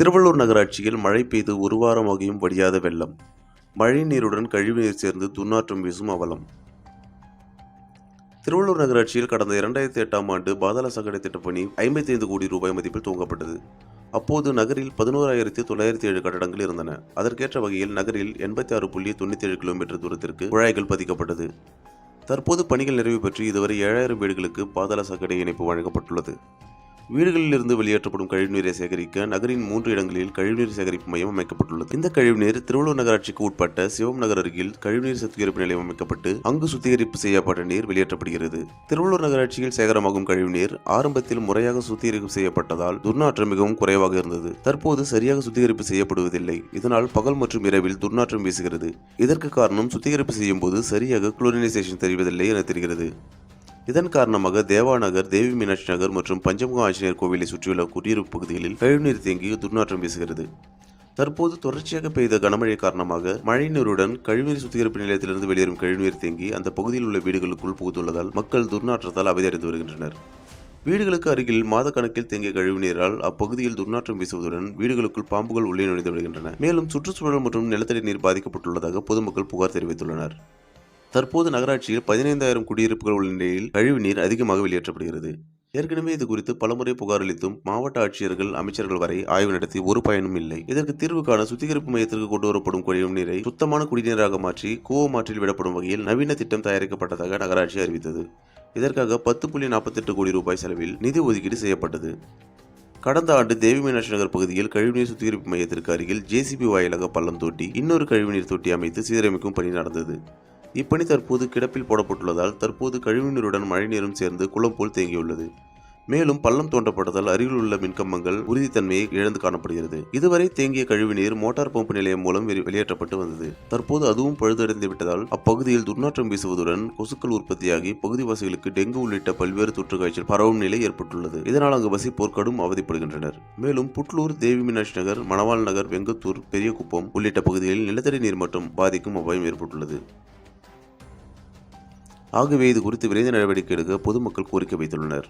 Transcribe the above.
திருவள்ளூர் நகராட்சியில் மழை பெய்து ஒரு வாரமாகியும் வடியாத வெள்ளம். மழை நீருடன் கழிவுநீர் சேர்ந்து துர்நாற்றம் வீசும் அவலம். திருவள்ளூர் நகராட்சியில் கடந்த இரண்டாயிரத்தி எட்டாம் ஆண்டு பாதாள சாக்கடை திட்டப்பணி ஐம்பத்தி ஐந்து கோடி ரூபாய் மதிப்பில் துவங்கப்பட்டது. அப்போது நகரில் பதினோராயிரத்தி தொள்ளாயிரத்தி ஏழு கட்டடங்கள் இருந்தன. அதற்கேற்ற வகையில் நகரில் எண்பத்தி ஆறு புள்ளி தொண்ணூற்றி ஏழு கிலோமீட்டர் தூரத்திற்கு குழாய்கள் பதிக்கப்பட்டது. தற்போது பணிகள் நிறைவு பெற்று இதுவரை ஏழாயிரம் வீடுகளுக்கு பாதாள சாக்கடை இணைப்பு வழங்கப்பட்டுள்ளது. வீடுகளிலிருந்து வெளியேற்றப்படும் கழிவுநீரை சேகரிக்க நகரின் மூன்று இடங்களில் கழிவுநீர் சேகரிப்பு மையம் அமைக்கப்பட்டுள்ளது. இந்த கழிவுநீர் திருவள்ளூர் நகராட்சிக்கு உட்பட்ட சிவம் நகர் அருகில் கழிவுநீர் சுத்திகரிப்பு நிலையம் அமைக்கப்பட்டு அங்கு சுத்திகரிப்பு செய்யப்பட்ட நீர் வெளியேற்றப்படுகிறது. திருவள்ளூர் நகராட்சியில் சேகரமாகும் கழிவுநீர் ஆரம்பத்தில் முறையாக சுத்திகரிப்பு செய்யப்பட்டதால் துர்நாற்றம் மிகவும் குறைவாக இருந்தது. தற்போது சரியாக சுத்திகரிப்பு செய்யப்படுவதில்லை. இதனால் பகல் மற்றும் இரவில் துர்நாற்றம் வீசுகிறது. இதற்கு காரணம் சுத்திகரிப்பு செய்யும் போது சரியாக குளோரினைசேஷன் தெரிவதில்லை என தெரிகிறது. இதன் காரணமாக தேவாநகர் தேவி மீனாட்சி நகர் மற்றும் பஞ்சமுக ஆஞ்சநேயர் கோவிலை சுற்றியுள்ள குடியிருப்பு பகுதிகளில் கழிவுநீர் தேங்கி துர்நாற்றம் வீசுகிறது. தற்போது தொடர்ச்சியாக பெய்த கனமழை காரணமாக மழைநீருடன் கழிவுநீர் சுத்திகரிப்பு நிலையத்திலிருந்து வெளியேறும் கழிவுநீர் தேங்கி அந்த பகுதியில் உள்ள வீடுகளுக்குள் புகுந்துள்ளதால் மக்கள் துர்நாற்றத்தால் அவதியடைந்து வருகின்றனர். வீடுகளுக்கு அருகில் மாத கணக்கில் தேங்கிய கழிவுநீரால் அப்பகுதியில் துர்நாற்றம் வீசுவதுடன் வீடுகளுக்குள் பாம்புகள் உள்ளே நுழைந்து விடுகின்றன. மேலும் சுற்றுச்சூழல் மற்றும் நிலத்தடி நீர் பாதிக்கப்பட்டுள்ளதாக பொதுமக்கள் புகார் தெரிவித்துள்ளனர். தற்போது நகராட்சியில் பதினைந்தாயிரம் குடியிருப்புகள் உள்ள நிலையில் கழிவுநீர் அதிகமாக வெளியேற்றப்படுகிறது. ஏற்கனவே இது குறித்து பலமுறை புகார் அளித்தும் மாவட்ட ஆட்சியர்கள் அமைச்சர்கள் வரை ஆய்வு நடத்தி ஒரு பயனும் இல்லை. இதற்கு தீர்வு காண சுத்திகரிப்பு மையத்திற்கு கொண்டு வரப்படும் கழிவு நீரை சுத்தமான குடிநீராக மாற்றி கூவமாற்றில் விடப்படும் வகையில் நவீன திட்டம் தயாரிக்கப்பட்டதாக நகராட்சி அறிவித்தது. இதற்காக பத்து புள்ளி நாற்பத்தெட்டு கோடி ரூபாய் செலவில் நிதி ஒதுக்கீடு செய்யப்பட்டது. கடந்த ஆண்டு தேவி மீனாட்சி நகர் பகுதியில் கழிவுநீர் சுத்திகரிப்பு மையத்திற்கு அருகில் ஜேசிபி வாயிலாக பள்ளம் தோட்டி இன்னொரு கழிவுநீர் தொட்டி அமைத்து சீரமைக்கும் பணி நடந்தது. இப்பணி தற்போது கிடப்பில் போடப்பட்டுள்ளதால் தற்போது கழிவுநீருடன் மழைநீரும் சேர்ந்து குளம் போல் தேங்கியுள்ளது. மேலும் பள்ளம் தோண்டப்பட்டதால் அருகில் உள்ள மின்கம்பங்கள் உறுதித்தன்மையை இழந்து காணப்படுகிறது. இதுவரை தேங்கிய கழிவுநீர் மோட்டார் பம்பு நிலையம் மூலம் வெளியேற்றப்பட்டு வந்தது. தற்போது அதுவும் பழுதடைந்து விட்டதால் அப்பகுதியில் துர்நாற்றம் வீசுவதுடன் கொசுக்கள் உற்பத்தியாகி பகுதிவாசிகளுக்கு டெங்கு உள்ளிட்ட பல்வேறு தொற்று காய்ச்சல் பரவும் நிலை ஏற்பட்டுள்ளது. இதனால் அங்கு வசிப்போர் கடும் அவதிப்படுகின்றனர். மேலும் புட்லூர் தேவி மீனாட்சி நகர் மணவாள் நகர் வெங்கத்தூர் பெரியகுப்பம் உள்ளிட்ட பகுதிகளில் நிலத்தடி நீர் மட்டும் பாதிக்கும் அபாயம் ஏற்பட்டுள்ளது. ஆகவே இது குறித்து விரைந்து நடவடிக்கை எடுக்க பொதுமக்கள் கோரிக்கை வைத்துள்ளனர்.